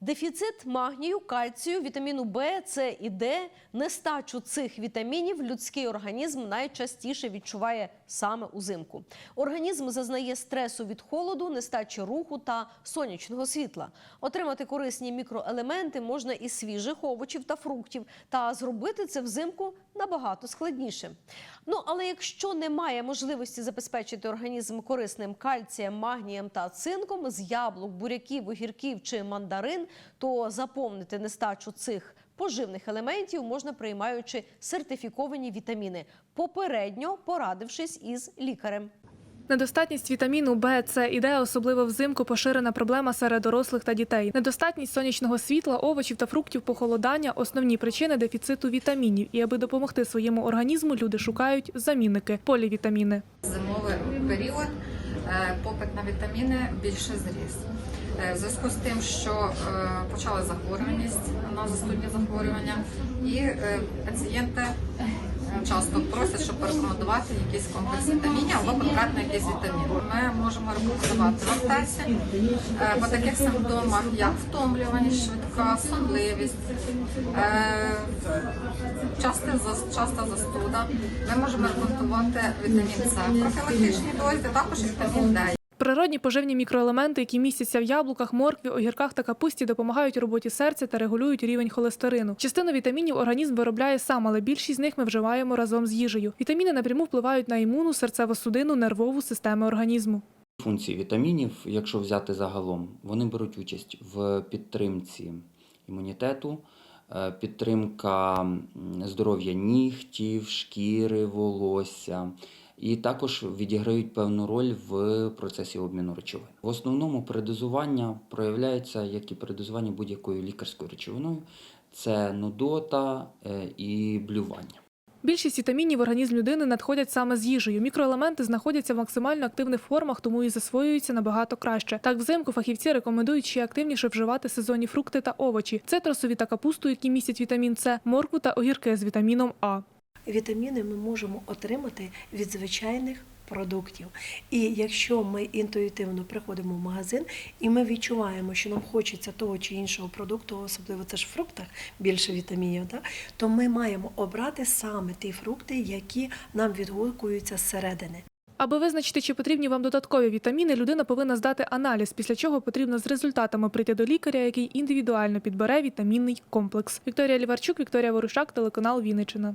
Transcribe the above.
Дефіцит магнію, кальцію, вітаміну Б, С і Д, нестачу цих вітамінів людський організм найчастіше відчуває саме узимку. Організм зазнає стресу від холоду, нестачі руху та сонячного світла. Отримати корисні мікроелементи можна із свіжих овочів та фруктів, та зробити це взимку набагато складніше. Ну але якщо немає можливості забезпечити організм корисним кальцієм, магнієм та цинком з яблук, буряків, огірків чи мандарин, то заповнити нестачу цих поживних елементів можна приймаючи сертифіковані вітаміни, попередньо порадившись із лікарем. Недостатність вітаміну Б, С і Д, особливо взимку, поширена проблема серед дорослих та дітей. Недостатність сонячного світла, овочів та фруктів, похолодання основні причини дефіциту вітамінів. І аби допомогти своєму організму, люди шукають замінники полівітаміни. зимовий період е, попит на вітаміни більше зріс. Е, В зв'язку з тим, що е, почала захворюваність на застудні захворювання, і пацієнти часто просять, щоб порекомендувати якийсь комплекс вітамінів або конкретно якийсь вітамін. Ми можемо рекомендувати аптеці е, по таких симптомах, як втомлюваність, швидка сонливість, е, часто застуда. Ми можемо рекомендувати вітамін С в профілактичній дозі, також вітамін Д. Природні поживні мікроелементи, які містяться в яблуках, моркві, огірках та капусті, допомагають роботі серця та регулюють рівень холестерину. Частину вітамінів організм виробляє сам, але більшість з них ми вживаємо разом з їжею. Вітаміни напряму впливають на імуну, серцево-судинну, нервову системи організму. Функції вітамінів, якщо взяти загалом, вони беруть участь в підтримці імунітету, е, підтримка здоров'я нігтів, шкіри, волосся. І також відіграють певну роль в процесі обміну речовин. В основному передозування проявляється як і передозування будь-якою лікарською речовиною. Це нудота е, і блювання. Більшість вітамінів в організм людини надходять саме з їжею. Мікроелементи знаходяться в максимально активних формах, тому і засвоюються набагато краще. Так, взимку фахівці рекомендують ще активніше вживати сезонні фрукти та овочі, цитрусові та капусту, які містять вітамін С, моркву та огірки з вітаміном А. Вітаміни ми можемо отримати від звичайних продуктів. І якщо ми інтуїтивно приходимо в магазин і ми відчуваємо, що нам хочеться того чи іншого продукту, особливо це ж в фруктах більше вітамінів, да? то ми маємо обрати саме ті фрукти, які нам відгукуються зсередини. Аби визначити, чи потрібні вам додаткові вітаміни, людина повинна здати аналіз, після чого потрібно з результатами прийти до лікаря, який індивідуально підбере вітамінний комплекс. Вікторія Ліварчук, Вікторія Ворушак, телеканал Вінниччина.